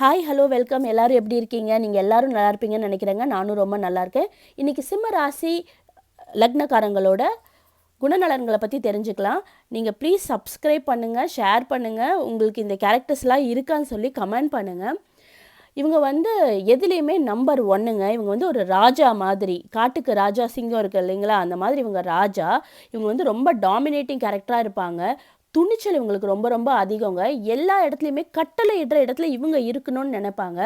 Hi hello welcome எல்லோரும் எப்படி இருக்கீங்க? நீங்கள் எல்லாரும் நல்லா இருப்பீங்கன்னு நினைக்கிறேங்க. நானும் ரொம்ப நல்லா இருக்கேன். இன்றைக்கி சிம்ம ராசி லக்னக்காரங்களோட குணநலன்களை பற்றி தெரிஞ்சுக்கலாம். நீங்கள் ப்ளீஸ் சப்ஸ்கிரைப் பண்ணுங்கள் ஷேர் பண்ணுங்கள் உங்களுக்கு இந்த கேரக்டர்ஸ்லாம் இருக்கான்னு சொல்லி கமெண்ட் பண்ணுங்கள் இவங்க வந்து எதுலேயுமே நம்பர் ஒன்றுங்க இவங்க வந்து ஒரு ராஜா மாதிரி. காட்டுக்கு ராஜா சிங்கம் இருக்கு இல்லைங்களா? அந்த மாதிரி இவங்க ராஜா. இவங்க வந்து ரொம்ப டாமினேட்டிங் கேரக்டராக இருப்பாங்க. துணிச்சல் இவங்களுக்கு ரொம்ப ரொம்ப அதிகங்க. எல்லா இடத்துலையுமே கட்டளை இடுற இடத்துல இவங்க இருக்கணும்னு நினைப்பாங்க.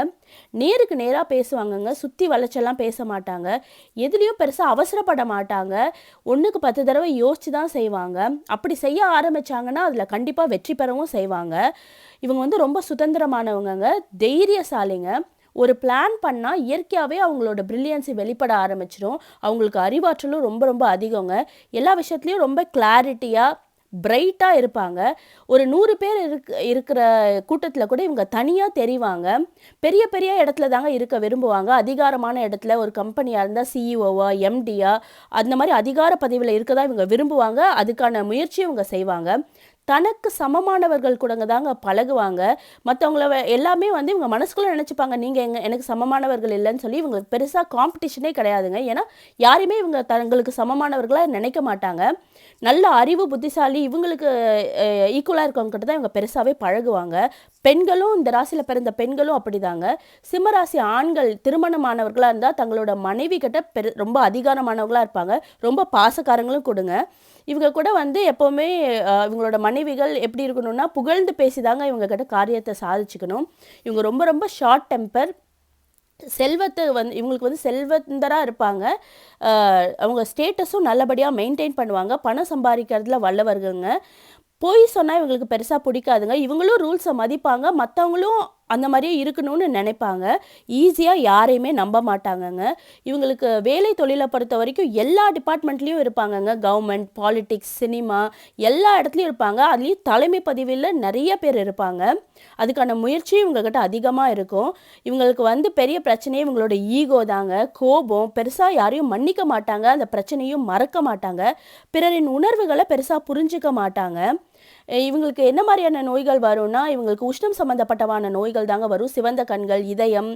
நேருக்கு நேராக பேசுவாங்கங்க. சுற்றி வளைச்செல்லாம் பேச மாட்டாங்க. எதுலேயும் பெருசாக அவசரப்பட மாட்டாங்க. ஒன்றுக்கு பத்து தடவை யோசித்து தான் செய்வாங்க. அப்படி செய்ய ஆரம்பிச்சாங்கன்னா அதில் கண்டிப்பாக வெற்றி பெறவும் செய்வாங்க. இவங்க வந்து ரொம்ப சுதந்திரமானவங்கங்க. தைரியசாலிங்க. ஒரு பிளான் பண்ணால் இயற்கையாகவே அவங்களோட ப்ரில்லியன்ஸை வெளிப்பட ஆரம்பிச்சிடும் அவங்களுக்கு அறிவாற்றலும் ரொம்ப ரொம்ப அதிகங்க. எல்லா விஷயத்துலையும் ரொம்ப கிளாரிட்டியாக பிரைட்டாக இருப்பாங்க. ஒரு நூறு பேர் இருக் இருக்கிற கூட்டத்தில் கூட இவங்க தனியாக தெரிவாங்க. பெரிய பெரிய இடத்துல தாங்க இருக்க விரும்புவாங்க. அதிகாரமான இடத்துல ஒரு கம்பெனியாக இருந்தால் சிஇஓவா எம்டியா அந்த மாதிரி அதிகார பதவியில் இருக்க தான் இவங்க விரும்புவாங்க. அதுக்கான முயற்சியும் இவங்க செய்வாங்க. தனக்கு சமமானவர்கள் கூடங்க தாங்க பழகுவாங்க. மற்றவங்கள எல்லாமே வந்து இவங்க மனசுக்குள்ளே நினச்சிப்பாங்க. நீங்கள் எங்கள் எனக்கு சமமானவர்கள் இல்லைன்னு சொல்லி இவங்களுக்கு பெருசாக காம்படிஷனே கிடையாதுங்க. ஏன்னா யாரையுமே இவங்க தங்களுக்கு சமமானவர்களாக நினைக்க மாட்டாங்க. நல்ல அறிவு புத்திசாலி இவங்களுக்கு ஈக்குவலாக இருக்கவங்க கிட்ட தான் இவங்க பெருசாகவே பழகுவாங்க. பெண்களும் இந்த ராசியில் பிறந்த பெண்களும் அப்படிதாங்க. சிம்மராசி ஆண்கள் திருமணமானவர்களாக இருந்தால் தங்களோட மனைவி கிட்ட பெரு ரொம்ப அதிகாரமானவர்களாக இருப்பாங்க. ரொம்ப பாசக்காரங்களும் கொடுங்க. இவங்க கூட வந்து எப்போவுமே இவங்களோட மனைவி மனைவிகள் எப்படி இருக்கணும்னா புகழ்ந்து பேசிதாங்க இவங்க கிட்ட காரியத்தை சாதிச்சுக்கணும். இவங்க ரொம்ப ரொம்ப ஷார்ட் டெம்பர் செல்வத்தை வந்து இவங்களுக்கு வந்து செல்வந்தராக இருப்பாங்க. அவங்க ஸ்டேட்டஸும் நல்லபடியாக மெயின்டைன் பண்ணுவாங்க. பணம் சம்பாதிக்கிறதுல வல்லவர்கள்ங்க. பொய் சொன்னால் இவங்களுக்கு பெருசாக பிடிக்காதுங்க. இவங்களும் ரூல்ஸை மதிப்பாங்க. மற்றவங்களும் அந்த மாதிரியே இருக்கணும்னு நினைப்பாங்க. ஈஸியாக யாரையுமே நம்ப மாட்டாங்கங்க. இவங்களுக்கு வேலை தொழிலை பொறுத்த வரைக்கும் எல்லா டிபார்ட்மெண்ட்லேயும் இருப்பாங்கங்க. கவர்மெண்ட் பாலிட்டிக்ஸ் சினிமா எல்லா இடத்துலையும் இருப்பாங்க. அதுலேயும் தலைமை பதிவில் நிறைய பேர் இருப்பாங்க. அதுக்கான முயற்சியும் இவங்கக்கிட்ட அதிகமாக இருக்கும். இவங்களுக்கு வந்து பெரிய பிரச்சனையே இவங்களோட ஈகோ தாங்க. கோபம் பெருசாக யாரையும் மன்னிக்க மாட்டாங்க. அந்த பிரச்சனையும் மறக்க மாட்டாங்க. பிறரின் உணர்வுகளை பெருசாக புரிஞ்சுக்க மாட்டாங்க. இவங்களுக்கு என்ன மாதிரியான நோய்கள் வரும்னா இவங்களுக்கு உஷ்ணம் சம்மந்தப்பட்டவான நோய்கள் தாங்க வரும். சிவந்த கண்கள் இதயம்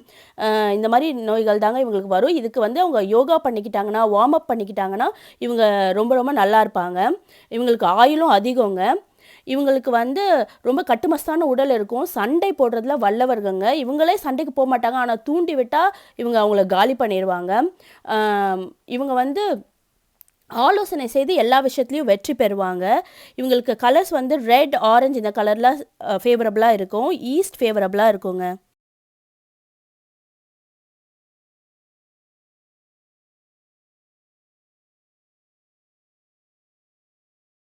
இந்த மாதிரி நோய்கள் தாங்க இவங்களுக்கு வரும். இதுக்கு வந்து அவங்க யோகா பண்ணிக்கிட்டாங்கன்னா வார்ம் அப் பண்ணிக்கிட்டாங்கன்னா இவங்க ரொம்ப ரொம்ப நல்லா இருப்பாங்க. இவங்களுக்கு ஆயுளும் அதிகங்க. இவங்களுக்கு வந்து ரொம்ப கட்டுமஸ்தான உடல் இருக்கும். சண்டை போடுறதுல வல்லவர்கங்க இவங்களே சண்டைக்கு போக மாட்டாங்க ஆனால் தூண்டி விட்டால் இவங்க அவங்கள காலி பண்ணிடுவாங்க இவங்க வந்து ஆலோசனை செய்து எல்லா விஷயத்துலையும் வெற்றி பெறுவாங்க. இவங்களுக்கு கலர்ஸ் வந்து ரெட் ஆரஞ்சு இந்த கலரில் ஃபேவரபுளாக இருக்கும். ஈஸ்ட் ஃபேவரபுளாக இருக்குங்க.